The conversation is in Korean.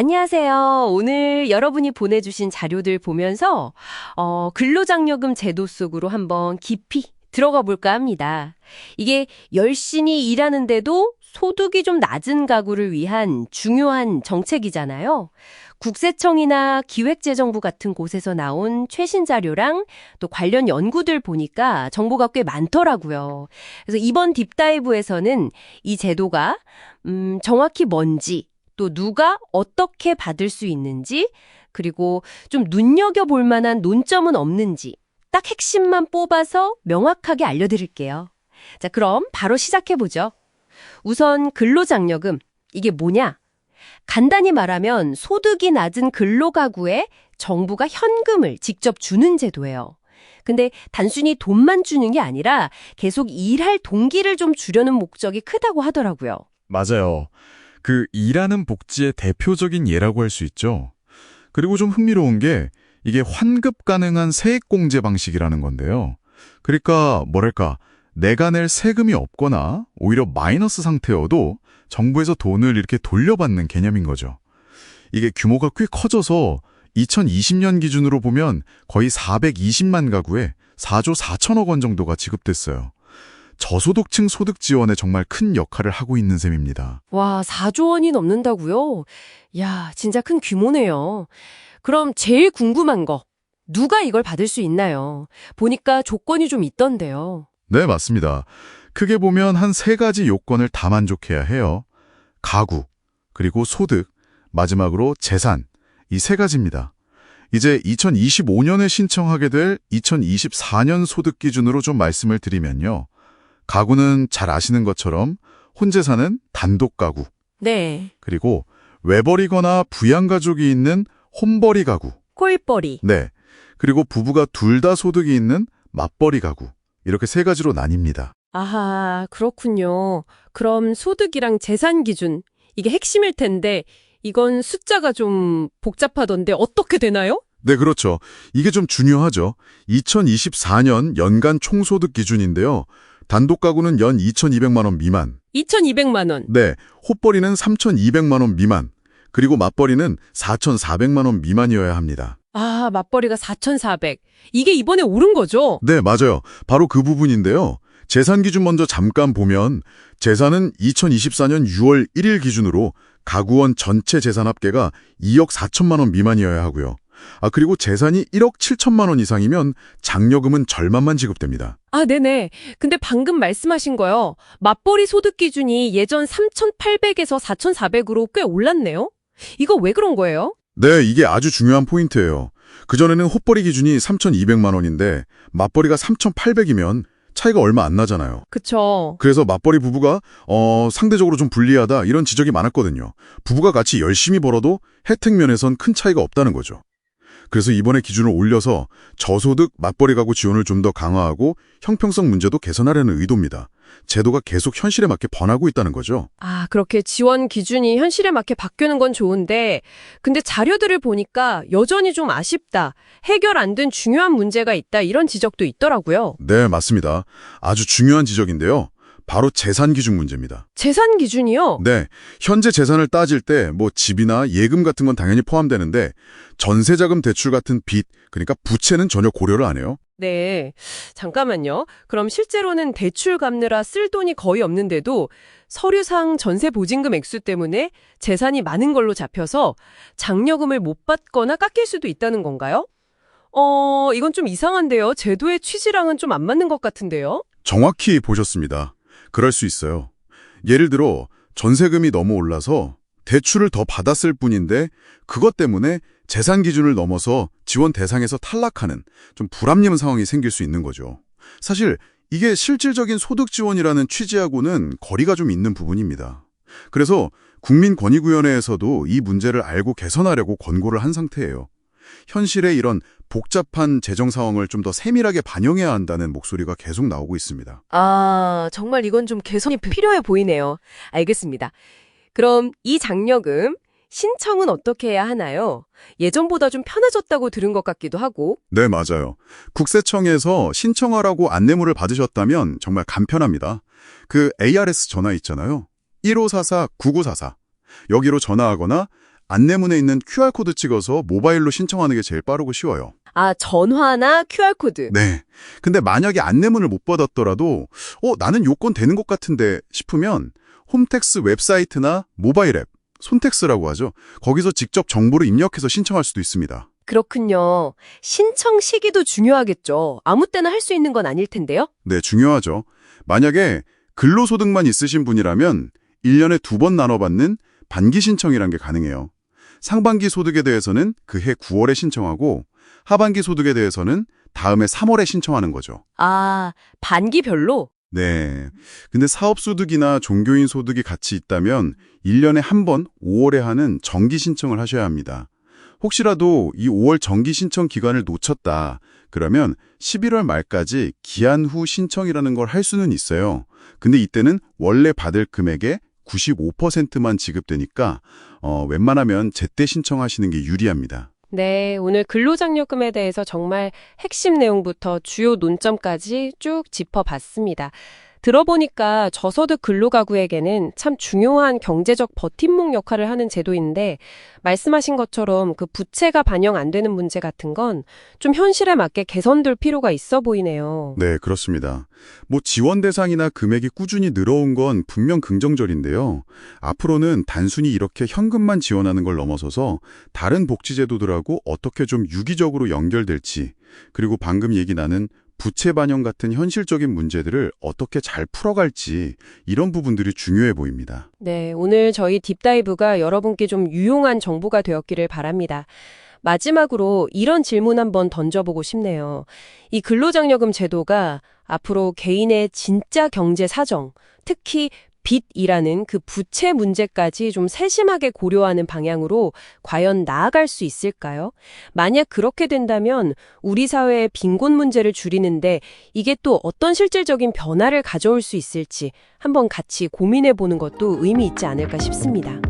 안녕하세요. 오늘 여러분이 보내주신 자료들 보면서 어, 근로장려금 제도 속으로 한번 깊이 들어가 볼까 합니다. 이게 열심히 일하는데도 소득이 좀 낮은 가구를 위한 중요한 정책이잖아요. 국세청이나 기획재정부 같은 곳에서 나온 최신 자료랑 또 관련 연구들 보니까 정보가 꽤 많더라고요. 그래서 이번 딥다이브에서는 이 제도가 음, 정확히 뭔지 또 누가 어떻게 받을 수 있는지 그리고 좀 눈여겨볼 만한 논점은 없는지 딱 핵심만 뽑아서 명확하게 알려드릴게요. 자, 그럼 바로 시작해보죠. 우선 근로장려금. 이게 뭐냐? 간단히 말하면 소득이 낮은 근로가구에 정부가 현금을 직접 주는 제도예요. 근데 단순히 돈만 주는 게 아니라 계속 일할 동기를 좀 주려는 목적이 크다고 하더라고요. 맞아요. 그 일하는 복지의 대표적인 예라고 할 수 있죠. 그리고 좀 흥미로운 게 이게 환급 가능한 세액공제 방식이라는 건데요. 그러니까 뭐랄까 내가 낼 세금이 없거나 오히려 마이너스 상태여도 정부에서 돈을 이렇게 돌려받는 개념인 거죠. 이게 규모가 꽤 커져서 2020년 기준으로 보면 거의 420만 가구에 4조 4천억 원 정도가 지급됐어요. 저소득층 소득 지원에 정말 큰 역할을 하고 있는 셈입니다. 와, 4조 원이 넘는다고요? 야, 진짜 큰 규모네요. 그럼 제일 궁금한 거. 누가 이걸 받을 수 있나요? 보니까 조건이 좀 있던데요. 네, 맞습니다. 크게 보면 한 세 가지 요건을 다 만족해야 해요. 가구, 그리고 소득, 마지막으로 재산, 이 세 가지입니다. 이제 2025년에 신청하게 될 2024년 소득 기준으로 좀 말씀을 드리면요. 가구는 잘 아시는 것처럼 혼재사는 단독 가구, 네. 그리고 외벌이거나 부양가족이 있는 홈벌이 가구, 꼴벌이. 네. 그리고 부부가 둘 다 소득이 있는 맞벌이 가구, 이렇게 세 가지로 나뉩니다. 아하, 그렇군요. 그럼 소득이랑 재산 기준, 이게 핵심일 텐데, 이건 숫자가 좀 복잡하던데 어떻게 되나요? 네, 그렇죠. 이게 좀 중요하죠. 2024년 연간 총소득 기준인데요. 단독 가구는 연 2,200만 원 미만, 2,200만 원. 네, 헛벌이는 3,200만 원 미만, 그리고 맞벌이는 4,400만 원 미만이어야 합니다. 아, 맞벌이가 4,400. 이게 이번에 오른 거죠? 네, 맞아요. 바로 그 부분인데요. 재산 기준 먼저 잠깐 보면 재산은 2024년 6월 1일 기준으로 가구원 전체 재산 합계가 2억 4천만 원 미만이어야 하고요. 아, 그리고 재산이 1억 7천만 원 이상이면 장려금은 절반만 지급됩니다. 아, 네네. 근데 방금 말씀하신 거요. 맞벌이 소득 기준이 예전 3,800에서 4,400으로 꽤 올랐네요? 이거 왜 그런 거예요? 네, 이게 아주 중요한 포인트예요. 그전에는 헛벌이 기준이 3,200만 원인데 맞벌이가 3,800이면 차이가 얼마 안 나잖아요. 그쵸. 그래서 맞벌이 부부가 어, 상대적으로 좀 불리하다 이런 지적이 많았거든요. 부부가 같이 열심히 벌어도 혜택 면에선 큰 차이가 없다는 거죠. 그래서 이번에 기준을 올려서 저소득 맞벌이 가구 지원을 좀 더 강화하고 형평성 문제도 개선하려는 의도입니다. 제도가 계속 현실에 맞게 번하고 있다는 거죠. 아, 그렇게 지원 기준이 현실에 맞게 바뀌는 건 좋은데, 근데 자료들을 보니까 여전히 좀 아쉽다, 해결 안 된 중요한 문제가 있다, 이런 지적도 있더라고요. 네, 맞습니다. 아주 중요한 지적인데요. 바로 재산 기준 문제입니다. 재산 기준이요? 네, 현재 재산을 따질 때 뭐 집이나 예금 같은 건 당연히 포함되는데 전세자금 대출 같은 빚, 그러니까 부채는 전혀 고려를 안 해요. 네. 잠깐만요. 그럼 실제로는 대출 갚느라 쓸 돈이 거의 없는데도 서류상 전세 보증금 액수 때문에 재산이 많은 걸로 잡혀서 장려금을 못 받거나 깎일 수도 있다는 건가요? 어, 이건 좀 이상한데요. 제도의 취지랑은 좀 안 맞는 것 같은데요. 정확히 보셨습니다. 그럴 수 있어요. 예를 들어 전세금이 너무 올라서 대출을 더 받았을 뿐인데 그것 때문에 재산 기준을 넘어서 지원 대상에서 탈락하는 좀 불합리한 상황이 생길 수 있는 거죠. 사실 이게 실질적인 소득 지원이라는 취지하고는 거리가 좀 있는 부분입니다. 그래서 국민권익위원회에서도 이 문제를 알고 개선하려고 권고를 한 상태예요. 현실의 이런 복잡한 재정 상황을 좀 더 세밀하게 반영해야 한다는 목소리가 계속 나오고 있습니다. 아, 정말 이건 좀 개선이 필요해 보이네요. 알겠습니다. 그럼 이 장려금 신청은 어떻게 해야 하나요? 예전보다 좀 편해졌다고 들은 것 같기도 하고. 네, 맞아요. 국세청에서 신청하라고 안내물을 받으셨다면 정말 간편합니다. 그 ARS 전화 있잖아요. 1544-9944. 여기로 전화하거나 안내문에 있는 QR코드 찍어서 모바일로 신청하는 게 제일 빠르고 쉬워요. 아, 전화나 QR코드. 네. 근데 만약에 안내문을 못 받았더라도 어, 나는 요건 되는 것 같은데 싶으면 홈택스 웹사이트나 모바일 앱, 손택스라고 하죠. 거기서 직접 정보를 입력해서 신청할 수도 있습니다. 그렇군요. 신청 시기도 중요하겠죠. 아무 때나 할 수 있는 건 아닐 텐데요. 네, 중요하죠. 만약에 근로소득만 있으신 분이라면 1년에 두 번 나눠받는 반기 신청이란 게 가능해요. 상반기 소득에 대해서는 그해 9월에 신청하고 하반기 소득에 대해서는 다음해 3월에 신청하는 거죠. 아, 반기별로? 네. 근데 사업소득이나 종교인 소득이 같이 있다면 1년에 한 번 5월에 하는 정기 신청을 하셔야 합니다. 혹시라도 이 5월 정기 신청 기간을 놓쳤다. 그러면 11월 말까지 기한 후 신청이라는 걸 할 수는 있어요. 근데 이때는 원래 받을 금액의 95%만 지급되니까 어, 웬만하면 제때 신청하시는 게 유리합니다. 네, 오늘 근로장려금에 대해서 정말 핵심 내용부터 주요 논점까지 쭉 짚어봤습니다. 들어보니까 저소득 근로가구에게는 참 중요한 경제적 버팀목 역할을 하는 제도인데 말씀하신 것처럼 그 부채가 반영 안 되는 문제 같은 건 좀 현실에 맞게 개선될 필요가 있어 보이네요. 네, 그렇습니다. 뭐 지원 대상이나 금액이 꾸준히 늘어온 건 분명 긍정적인데요. 앞으로는 단순히 이렇게 현금만 지원하는 걸 넘어서서 다른 복지제도들하고 어떻게 좀 유기적으로 연결될지, 그리고 방금 얘기 나는 부채 반영 같은 현실적인 문제들을 어떻게 잘 풀어갈지 이런 부분들이 중요해 보입니다. 네, 오늘 저희 딥다이브가 여러분께 좀 유용한 정보가 되었기를 바랍니다. 마지막으로 이런 질문 한번 던져보고 싶네요. 이 근로장려금 제도가 앞으로 개인의 진짜 경제 사정, 특히 빚이라는 그 부채 문제까지 좀 세심하게 고려하는 방향으로 과연 나아갈 수 있을까요? 만약 그렇게 된다면 우리 사회의 빈곤 문제를 줄이는데 이게 또 어떤 실질적인 변화를 가져올 수 있을지 한번 같이 고민해 보는 것도 의미 있지 않을까 싶습니다.